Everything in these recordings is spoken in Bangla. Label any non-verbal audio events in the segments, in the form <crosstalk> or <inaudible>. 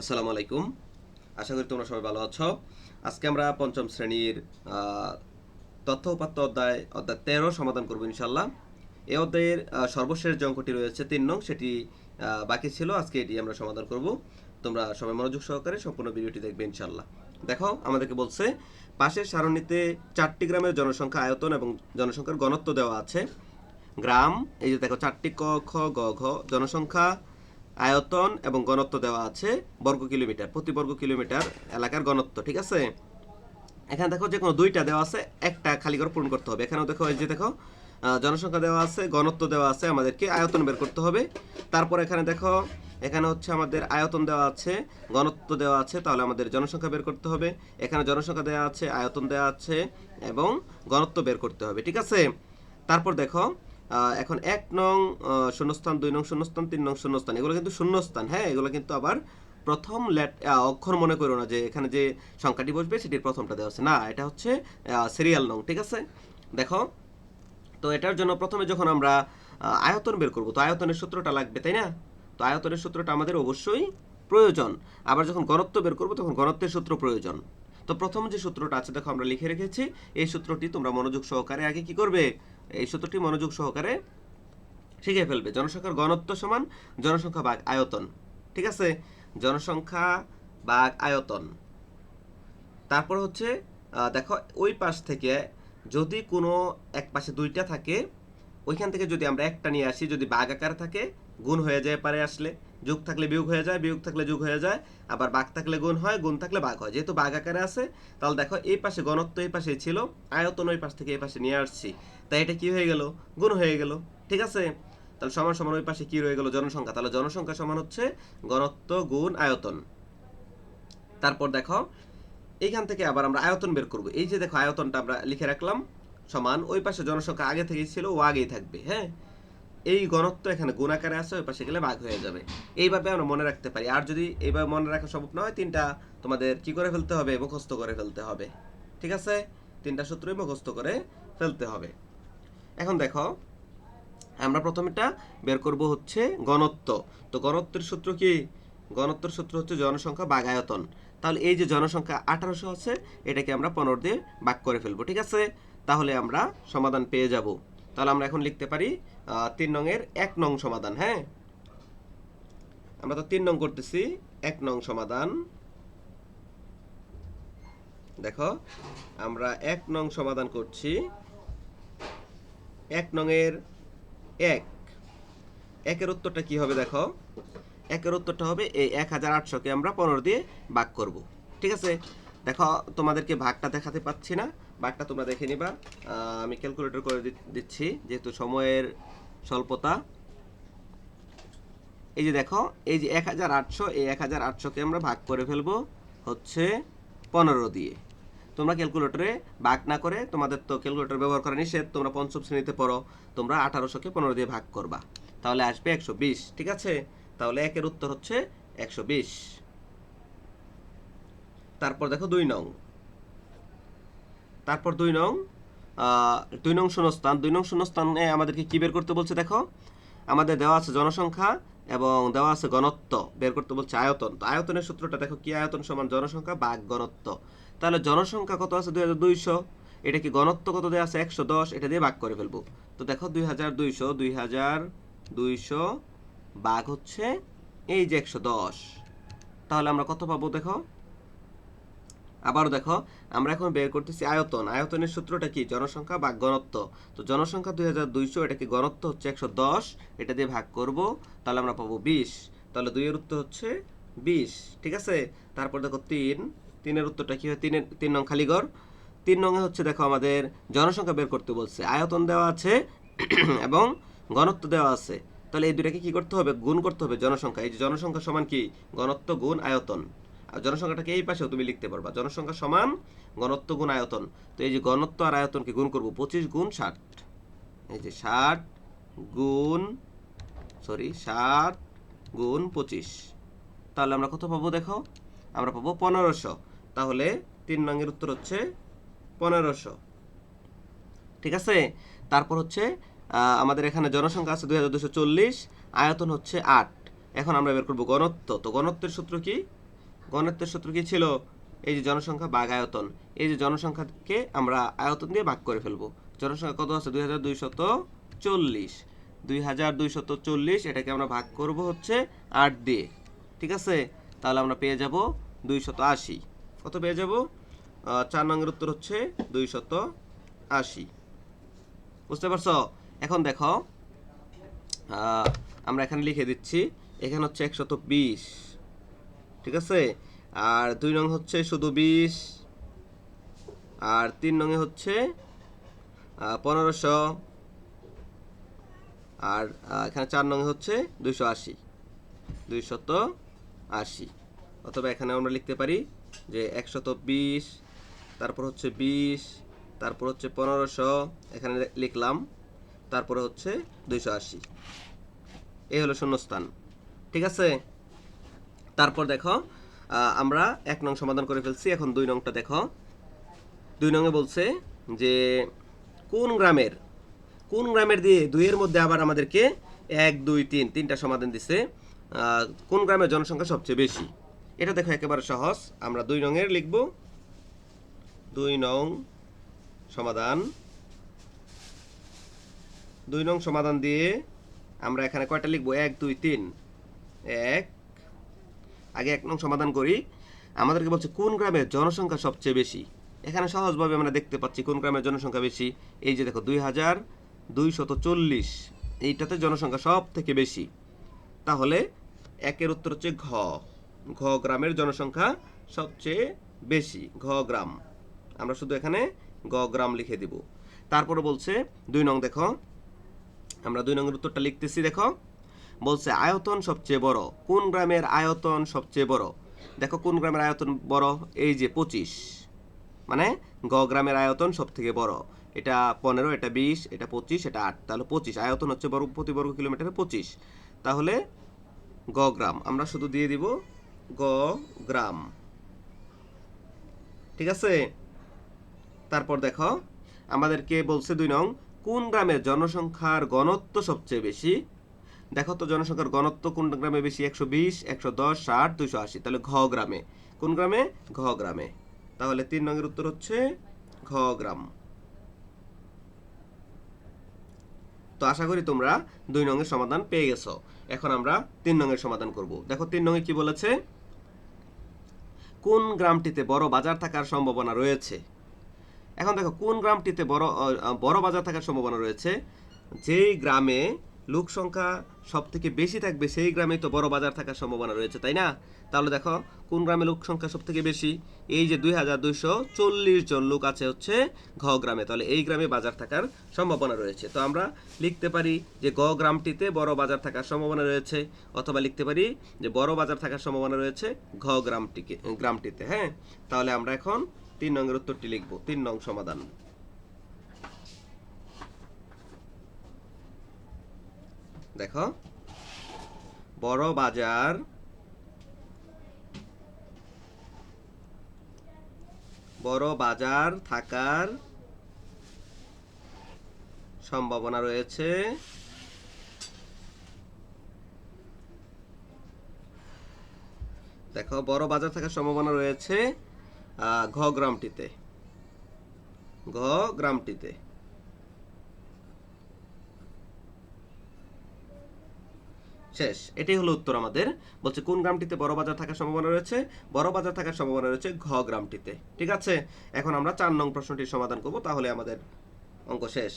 আসসালামু আলাইকুম। আশা করি তোমরা সবাই ভালো আছো। আজকে আমরা পঞ্চম শ্রেণির তথ্য উপাত্ত অধ্যায় অধ্যায় তেরো সমাধান করব ইনশাল্লাহ এই অধ্যায়ের সর্বশেষ যে অঙ্কটি রয়েছে তিন নং, সেটি বাকি ছিল। আজকে এটি আমরা সমাধান করব। তোমরা সবাই মনোযোগ সহকারে সম্পূর্ণ ভিডিওটি দেখবে ইনশাল্লাহ দেখো, আমাদেরকে বলছে, পাশের সারণীতে চারটি গ্রামের জনসংখ্যা আয়তন এবং জনসংখ্যার ঘনত্ব দেওয়া আছে। গ্রাম, এই যে দেখো, চারটি ক, খ, গ, ঘ, জনসংখ্যা আয়তন এবং ঘনত্ব দেওয়া আছে বর্গ কিলোমিটার, প্রতি বর্গ কিলোমিটার এলাকার ঘনত্ব, ঠিক আছে? এখানে দেখো যে কোনো দুইটা দেওয়া আছে, একটা খালি করে পূরণ করতে হবে। এখানেও দেখো এই যে দেখো জনসংখ্যা দেওয়া আছে, ঘনত্ব দেওয়া আছে, আমাদেরকে আয়তন বের করতে হবে। তারপর এখানে দেখো, এখানে হচ্ছে আমাদের আয়তন দেওয়া আছে, ঘনত্ব দেওয়া আছে, তাহলে আমাদের জনসংখ্যা বের করতে হবে। এখানে জনসংখ্যা দেওয়া আছে, আয়তন দেওয়া আছে এবং ঘনত্ব বের করতে হবে, ঠিক আছে? তারপর দেখো এখন এক নং শূন্যস্থান, দুই নং শূন্যস্থান, তিন নং শূন্যস্থান। এগুলো কিন্তু শূন্যস্থান হ্যাঁ? এগুলো কিন্তু আবার প্রথম লেট অক্ষর মনে করো না যে এখানে যে সংখ্যাটি বসবে সেটির প্রথমটা দেওয়া আছে। না, এটা হচ্ছে সিরিয়াল নং, ঠিক আছে? দেখো, তো এটার জন্য প্রথমে যখন আমরা আয়তন বের করব, তো আয়তনের সূত্রটা লাগবে, তাই না? তো আয়তনের সূত্রটা আমাদের অবশ্যই প্রয়োজন। আবার যখন ঘনত্ব বের করব, তখন ঘনত্বের সূত্র প্রয়োজন। তো প্রথম যে সূত্রটা আছে, দেখো আমরা লিখে রেখেছি, এই সূত্রটি তোমরা মনোযোগ সহকারে আগে কি করবে? এই সূত্রটি মনোযোগ সহকারে শিখে ফেলবে। জনসংখ্যার ঘনত্ব সমান জনসংখ্যা ভাগ আয়তন, ঠিক আছে? জনসংখ্যা ভাগ আয়তন। তারপর হচ্ছে দেখো ওই পাশ থেকে যদি কোনো এক পাশে দুইটা থাকে, ওইখান থেকে যদি আমরা একটা নিয়ে আসি, যদি বাঘ আকারে থাকে, গুণ হয়ে যায় পারে আসলে। যোগ থাকলে বিয়োগ হয়ে যায়, বিয়োগ থাকলে যোগ হয়ে যায়, আবার বাঘ থাকলে গুণ হয়, গুণ থাকলে বাঘ হয়। যেহেতু বাঘ আকারে আছে, তাহলে দেখো এই পাশে ঘনত্ব এই পাশে ছিল, আয়তন ওই পাশ থেকে এই পাশে নিয়ে আসছি। তাই এটা কি হয়ে গেল? গুণ হয়ে গেল। ঠিক আছে? তাহলে সমান সমান ওই পাশে কি রয়ে গেল? জনসংখ্যা। তাহলে জনসংখ্যা সমান হচ্ছে গণত্ব গুণ আয়তন। তারপর দেখো, এইখান থেকে আবার আমরা আয়তন বের করব। এই যে দেখো আয়তনটা আমরা লিখে রাখলাম, সমান ওই পাশে জনসংখ্যা আগে থেকেই ছিল, ও আগেই থাকবে হ্যাঁ? এই ঘনত্ব এখানে গুণাকারে আছে, ওই পাশে গেলে ভাগ হয়ে যাবে। এইভাবে আমরা মনে রাখতে পারি। আর যদি এইভাবে মনে রাখা সম্ভব না হয়, তিনটা তোমাদের কি করে ফেলতে হবে? মুখস্থ করে ফেলতে হবে। ঠিক আছে? তিনটা সূত্রই মুখস্থ করে ফেলতে হবে। এখন দেখো, আমরা প্রথমেটা বের করব হচ্ছে ঘনত্ব তো ঘনত্বের সূত্র কি? ঘনত্বের সূত্র হচ্ছে জনসংখ্যা ভাগ আয়তন। তাহলে এই যে জনসংখ্যা আঠারোশো আছে, এটাকে আমরা পনেরো দিয়ে ভাগ করে ফেলব। ঠিক আছে? তাহলে আমরা সমাধান পেয়ে যাব। তাহলে আমরা এখন লিখতে পারি তিন নংয়ের এক নং সমাধান হ্যাঁ? আমরা তো তিন নং করতেছি, এক নং সমাধান। দেখো, আমরা এক নং সমাধান করছি। এক নংয়ের এক। একের উত্তরটা কি হবে দেখো? একের উত্তরটা হবে এই এক হাজার আটশোকে আমরা পনেরো দিয়ে ভাগ করব। ঠিক আছে? দেখো, তোমাদেরকে ভাগটা দেখাতে পাচ্ছি না। ভাগটা তোমরা দেখে নিবা। আমি ক্যালকুলেটর করে দিচ্ছি, যেহেতু সময়ের স্বল্পতা। এই যে দেখো, এই যে এক হাজার আটশো, এই এক হাজার আটশোকে আমরা ভাগ করে ফেলব হচ্ছে পনেরো দিয়ে। তোমরা ক্যালকুলেটরে ভাগ না করে, তোমাদের তো ক্যালকুলেটর ব্যবহার করা নিষেধ, তোমরা পঞ্চম শ্রেণীতে পড়ো, তোমরা আঠারোশোকে পনেরো দিয়ে ভাগ করবা। তাহলে আসবে একশো বিশ, ঠিক আছে? তাহলে একের উত্তর হচ্ছে একশো বিশ। তারপর দেখো দুই নং। তারপর দুই নং দুই নং শূন্যস্থান। দুই নং শূন্যস্থানে আমাদেরকে কি বের করতে বলছে দেখো? আমাদের দেওয়া আছে জনসংখ্যা এবং দেওয়া আছে ঘনত্ব, বের করতে বলছে আয়তন। তো আয়তনের সূত্রটা দেখো, কি আয়তন সমান জনসংখ্যা ভাগ ঘনত্ব? তাহলে জনসংখ্যা কত আছে? দুই হাজার দুইশো। এটা কি ঘনত্ব কত দেওয়া আছে? একশো দশ। এটা দিয়ে ভাগ করে ফেলব। তো দেখো, দুই হাজার দুইশো, দুই হাজার দুইশো ভাগ হচ্ছে এই যে একশো দশ। তাহলে আমরা কত পাবো দেখো? আবারও দেখো, আমরা এখন বের করতেছি আয়তন। আয়তনের সূত্রটা কি? জনসংখ্যা বা গণত্ব তো জনসংখ্যা দুই হাজার দুইশো এটা কি ঘনত্ব হচ্ছে একশো দশ, এটা দিয়ে ভাগ করব, তাহলে আমরা পাবো বিশ। তাহলে দুইয়ের উত্তর হচ্ছে বিশ, ঠিক আছে? তারপর দেখো তিন। তিনের উত্তরটা কি হয়? তিনের, তিন নং খালিগড় তিন নঙে হচ্ছে দেখো আমাদের জনসংখ্যা বের করতে বলছে। আয়তন দেওয়া আছে <clears throat> এবং ঘনত্ব দেওয়া আছে। তাহলে এই দুটাকে কি করতে হবে? গুণ করতে হবে জনসংখ্যা। এই যে জনসংখ্যা সমান কি? ঘনত্ব গুণ আয়তন। জনসংখ্যাটাকে এই পাশেও তুমি লিখতে পারবা। জনসংখ্যা সমান ঘনত্ব গুণ আয়তন। তো এই যে ঘনত্ব আর আয়তনকে গুণ করব পঁচিশ গুণ ষাট। এই যে ষাট গুণ সরি ষাট গুণ পঁচিশ। তাহলে আমরা কত পাবো দেখো? আমরা পাবো পনেরোশো। তাহলে তিন রঙের উত্তর হচ্ছে পনেরোশো। ঠিক আছে? তারপর হচ্ছে আমাদের এখানে জনসংখ্যা আছে দুই আয়তন হচ্ছে আট। এখন আমরা বের করব গণত্ব তো গণত্বের সূত্র কি? ঘনত্বের সূত্র কি ছিল? এই যে জনসংখ্যা বাঘ আয়তন। এই যে জনসংখ্যাকে আমরা আয়তন দিয়ে ভাগ করে ফেলব। জনসংখ্যা কত আছে? দুই হাজার দুইশত চল্লিশ। দুই হাজার দুইশত চল্লিশ, এটাকে আমরা ভাগ করব হচ্ছে আট দিয়ে। ঠিক আছে? তাহলে আমরা পেয়ে যাব দুইশত আশি। কত পেয়ে যাব? চার নঙ্গের উত্তর হচ্ছে দুইশত আশি। বুঝতে পারছ? এখন দেখো আমরা এখানে লিখে দিচ্ছি, এখানে হচ্ছে একশত বিশ। ঠিক আছে? আর দুই নং হচ্ছে শুধু বিশ। আর তিন নঙে হচ্ছে পনেরোশো। আর এখানে চার নঙে হচ্ছে দুইশো আশি। দুইশত আশি। অথবা এখানে আমরা লিখতে পারি যে একশত বিশ, তারপর হচ্ছে বিশ, তারপর হচ্ছে পনেরোশো, এখানে লিখলাম। তারপরে হচ্ছে দুইশো আশি। এই হলো শূন্যস্থান। ঠিক আছে? তারপর দেখো আমরা এক নং সমাধান করে ফেলছি। এখন দুই নংটা দেখো। দুই নংয়ে বলছে যে, কোন গ্রামের কোন গ্রামের দিয়ে দুইয়ের মধ্যে আবার আমাদেরকে এক, দুই, তিন, তিনটা সমাধান দিছে কোন গ্রামের জনসংখ্যা সবচেয়ে বেশি? এটা দেখো একেবারে সহজ। আমরা দুই নংয়ের লিখব। দুই নং সমাধান। দুই নং সমাধান দিয়ে আমরা এখানে কয়টা লিখব? এক, দুই, তিন। এক আগে এক নং সমাধান করি। আমাদেরকে বলছে, কোন গ্রামের জনসংখ্যা সবচেয়ে বেশি? এখানে সহজভাবে আমরা দেখতে পাচ্ছি কোন গ্রামের জনসংখ্যা বেশি। এই যে দেখো দুই হাজার দুইশত চল্লিশ এইটাতে জনসংখ্যা সব থেকে বেশি। তাহলে একের উত্তর হচ্ছে ঘ। ঘ গ্রামের জনসংখ্যা সবচেয়ে বেশি, ঘ গ্রাম। আমরা শুধু এখানে গ গ্রাম লিখে দিব। তারপরে বলছে, দুই নং দেখো, আমরা দুই নম্বর উত্তরটা লিখতেছি, দেখো। বলছে আয়তন সবচেয়ে বড়। কোন গ্রামের আয়তন সবচেয়ে বড়? দেখো কোন গ্রামের আয়তন বড়? এই যে পঁচিশ। মানে গ গ্রামের আয়তন সব থেকে বড়। এটা পনেরো, এটা বিশ, এটা পঁচিশ, এটা আট। তাহলে পঁচিশ। আয়তন হচ্ছে বর্গ প্রতি বর্গ কিলোমিটারে পঁচিশ। তাহলে গ গ্রাম। আমরা শুধু দিয়ে দিব গ গ্রাম। ঠিক আছে? তারপর দেখো, আমাদেরকে বলছে দুই নং, কোন গ্রামের জনসংখ্যার ঘনত্ব সবচেয়ে বেশি? দেখো তো জনসংখ্যার ঘনত্ব কোন গ্রামে বেশি? একশো বিশ, একশো দশ, ষাট, দুইশো আশি। তাহলে ঘ গ্রামে। কোন গ্রামে? ঘ গ্রামে। তাহলে তিন নঙের উত্তর হচ্ছে ঘ গ্রাম। তো আশা করি তোমরা দুই নঙের সমাধান পেয়ে গেছো। এখন আমরা তিন নঙের সমাধান করব। দেখো তিন নঙে কি বলেছে? কোন গ্রামটিতে বড় বাজার থাকার সম্ভাবনা রয়েছে? এখন দেখো, কোন গ্রামটিতে বড় বড় বাজার থাকার সম্ভাবনা রয়েছে? যেই গ্রামে লোক সংখ্যা সব থেকে বেশি থাকবে সেই গ্রামে তো বড় বাজার থাকার সম্ভাবনা রয়েছে, তাই না? তাহলে দেখো, কোন গ্রামে লোক সংখ্যা সব থেকে বেশি? এই যে দুই হাজার দুইশো চল্লিশ জন লোক আছে হচ্ছে ঘ গ্রামে, তাহলে এই গ্রামে বাজার থাকার সম্ভাবনা রয়েছে। তো আমরা লিখতে পারি যে গ গ্রামটিতে বড় বাজার থাকার সম্ভাবনা রয়েছে, অথবা লিখতে পারি যে বড় বাজার থাকার সম্ভাবনা রয়েছে ঘ গ্রামটিকে, গ্রামটিতে হ্যাঁ? তাহলে আমরা এখন তিন নংয়ের উত্তরটি লিখব, তিন নং সমাধান। দেখো। বড় বাজার। বড় বাজার থাকার সম্ভাবনা রয়েছে। দেখো, বড় বাজার থাকার সম্ভাবনা রয়েছে ঘ গ্রামটিতে। ঘ গ্রামটিতে। শেষ। এটাই হলো উত্তর আমাদের। বলছে, কোন গ্রামটিতে বড় বাজার থাকার সম্ভাবনা রয়েছে? বড় বাজার থাকার সম্ভাবনা রয়েছে ঘ গ্রামটিতে। ঠিক আছে? এখন আমরা চার নং প্রশ্নটির সমাধান করব, তাহলে আমাদের অঙ্ক শেষ।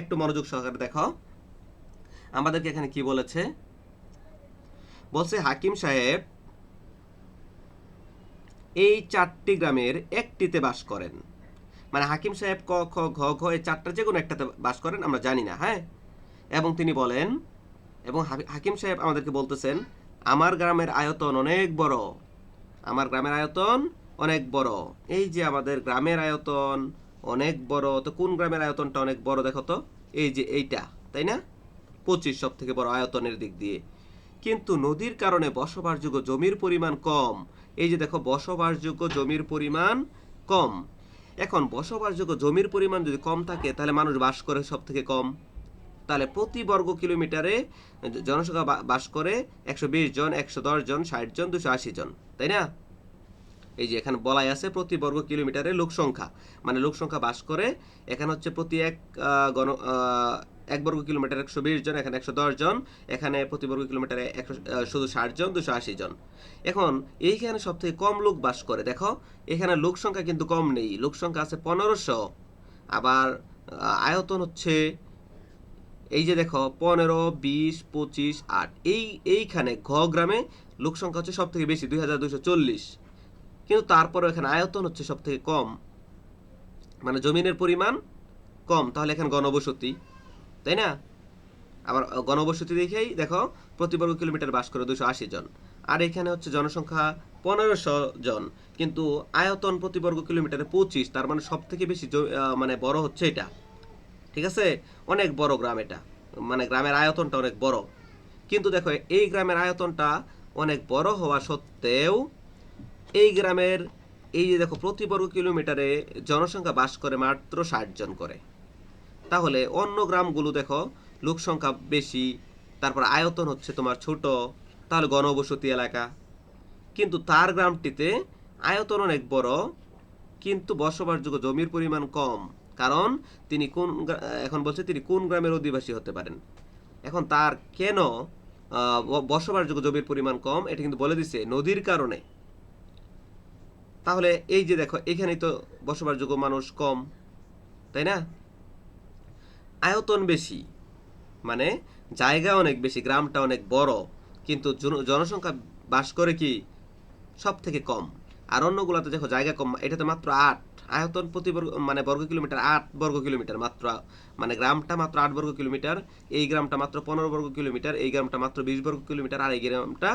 একটু মনোযোগ সহকারে দেখো। আমাদেরকে এখানে কি বলেছে? বলছে, হাকিম সাহেব এই চারটি গ্রামের একটিতে বাস করেন। মানে হাকিম সাহেব ক, খ, ঘ ঘ এই চারটা যে কোনো একটাতে বাস করেন, আমরা জানি না হ্যাঁ? এবং তিনি বলেন, এবং হাকি- হাকিম সাহেব আমাদেরকে বলতেছেন, আমার গ্রামের আয়তন অনেক বড়। আমার গ্রামের আয়তন অনেক বড়। এই যে আমাদের গ্রামের আয়তন অনেক বড়, তো কোন গ্রামের আয়তনটা অনেক বড় দেখো তো? এই যে এইটা, তাই না? পঁচিশ সব থেকে বড় আয়তনের দিক দিয়ে। কিন্তু নদীর কারণে বসবাসযোগ্য জমির পরিমাণ কম। এই যে দেখো, বসবাসযোগ্য জমির পরিমাণ কম। এখন বসবাসযোগ্য জমির পরিমাণ যদি কম থাকে, তাহলে মানুষ বাস করে সব থেকে কম। তাহলে প্রতি বর্গ কিলোমিটারে জনসংখ্যা বাস করে একশো বিশ জন, একশো দশ জন, ষাট জন, দুশো জন, তাই না? এই যে এখানে বলাই আছে প্রতি বর্গ কিলোমিটারে লোকসংখ্যা মানে লোকসংখ্যা বাস করে, এখানে হচ্ছে প্রতি এক গণ এক বর্গ কিলোমিটার একশো বিশ জন, এখানে একশো দশ জন, এখানে প্রতি বর্গ কিলোমিটারে একশো শুধু ষাট জন, দুশো আশি জন। এখন এইখানে সব থেকে কম লোক বাস করে, দেখো, এখানে লোক সংখ্যা কিন্তু কম নেই, লোক সংখ্যা আছে পনেরোশো। আবার আয়তন হচ্ছে, এই যে দেখো, পনেরো, বিশ, পঁচিশ, আট, এই, এইখানে ঘ গ্রামে লোক সংখ্যা হচ্ছে সব থেকে বেশি, দুই হাজার দুশো চল্লিশ। কিন্তু তারপরেও এখানে আয়তন হচ্ছে সব থেকে কম। মানে জমিনের পরিমাণ কম, তাহলে এখানে গণবসতি। তাই না? আবার গণবসতি দেখেই দেখো প্রতি বর্গ কিলোমিটার বাস করে দুশো আশি জন। আর এখানে হচ্ছে জনসংখ্যা পনেরোশো জন। কিন্তু আয়তন প্রতি বর্গ কিলোমিটারে পঁচিশ, তার মানে সব থেকে বেশি মানে বড় হচ্ছে এটা। ঠিক আছে? অনেক বড় গ্রাম এটা। মানে গ্রামের আয়তনটা অনেক বড়। কিন্তু দেখো, এই গ্রামের আয়তনটা অনেক বড় হওয়া সত্ত্বেও এই গ্রামের এই যে দেখো প্রতি বর্গ কিলোমিটারে জনসংখ্যা বাস করে মাত্র ষাট জন করে। তাহলে অন্য গ্রামগুলো দেখো, লোক সংখ্যা বেশি, তারপর আয়তন হচ্ছে তোমার ছোট, তাহলে গণবসতি এলাকা। কিন্তু তার গ্রামটিতে আয়তন অনেক বড়, কিন্তু বসবাসযোগ্য জমির পরিমাণ কম, কারণ তিনি কোন এখন বলছে তিনি কোন গ্রামের অধিবাসী হতে পারেন। এখন তার কেন বসবাসযোগ্য জমির পরিমাণ কম, এটা কিন্তু বলে দিছে নদীর কারণে। তাহলে এই যে দেখো, এখানেই তো বসবাসযোগ্য মানুষ কম, তাই না? আয়তন বেশি মানে জায়গা অনেক বেশি, গ্রামটা অনেক বড়, কিন্তু জনসংখ্যা বাস করে কি সব থেকে কম। আর অন্যগুলোতে দেখো জায়গা কম, এটাতে মাত্র আট, আয়তন প্রতি বর্গ মানে বর্গ কিলোমিটার, আট বর্গ কিলোমিটার মাত্র মানে গ্রামটা মাত্র আট বর্গ কিলোমিটার, এই গ্রামটা মাত্র পনেরো বর্গ কিলোমিটার, এই গ্রামটা মাত্র বিশ বর্গ কিলোমিটার, আর এই গ্রামটা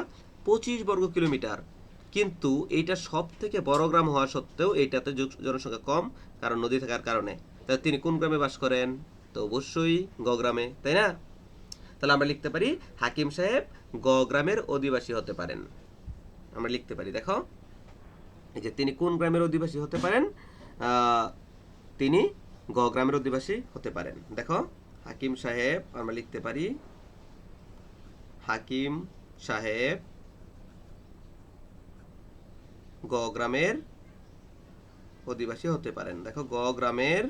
পঁচিশ বর্গ কিলোমিটার। কিন্তু এইটা সব থেকে বড় গ্রাম হওয়া সত্ত্বেও এইটাতে জনসংখ্যা কম, কারণ নদী থাকার কারণে। তাহলে তিনি কোন গ্রামে বাস করেন? তো অবশ্যই গ গ্রামে তাই না? তাহলে আমরা লিখতে পারি, হাকিম সাহেব গ গ্রামের অধিবাসী হতে পারেন। আমরা লিখতে পারি, দেখো। যে তিনি কোন গ্রামের অধিবাসী হতে পারেন? তিনি গ গ্রামের অধিবাসী হতে পারেন। দেখো, হাকিম সাহেব, আমরা লিখতে পারি, হাকিম সাহেব গ গ্রামের অধিবাসী হতে পারেন। দেখো গ গ্রামের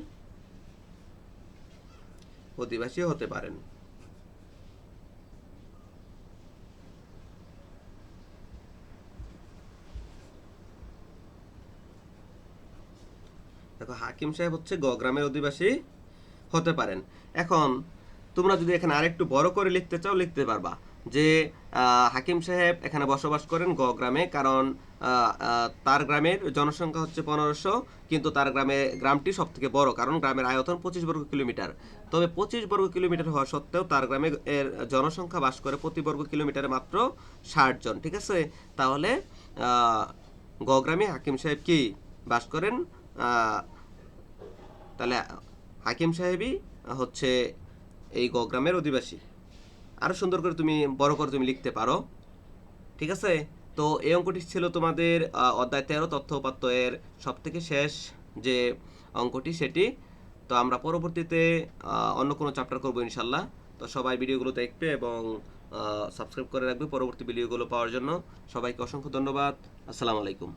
অধিবাসী হতে পারেন। দেখো, হাকিম সাহেব হচ্ছে গগ্রামের গ্রামের অধিবাসী হতে পারেন। এখন তোমরা যদি এখানে আরেকটু বড় করে লিখতে চাও, লিখতে পারবা যে হাকিম সাহেব এখানে বসবাস করেন গ গ্রামে, কারণ তার গ্রামের জনসংখ্যা হচ্ছে পনেরোশো, কিন্তু তার গ্রামে, গ্রামটি সব থেকে বড়, কারণ গ্রামের আয়তন পঁচিশ বর্গ কিলোমিটার। তবে পঁচিশ বর্গ কিলোমিটার হওয়া সত্ত্বেও তার গ্রামে এর জনসংখ্যা বাস করে প্রতি বর্গ কিলোমিটারে মাত্র ষাট জন, ঠিক আছে? তাহলে গ গ্রামে হাকিম সাহেব কি বাস করেন? তাহলে, হাকিম সাহেবই হচ্ছে এই গ গ্রামের অধিবাসী। আরও সুন্দর করে তুমি, বড় করে তুমি লিখতে পারো। ঠিক আছে? তো এই অঙ্কটি ছিল তোমাদের অধ্যায় তেরো, তথ্য উপাত্ত এর সব থেকে শেষ যে অঙ্কটি সেটি। তো আমরা পরবর্তীতে অন্য কোনো চ্যাপ্টার করব ইনশাল্লাহ তো সবাই ভিডিওগুলো দেখবে এবং সাবস্ক্রাইব করে রাখবে পরবর্তী ভিডিওগুলো পাওয়ার জন্য। সবাইকে অসংখ্য ধন্যবাদ। আসসালামু আলাইকুম।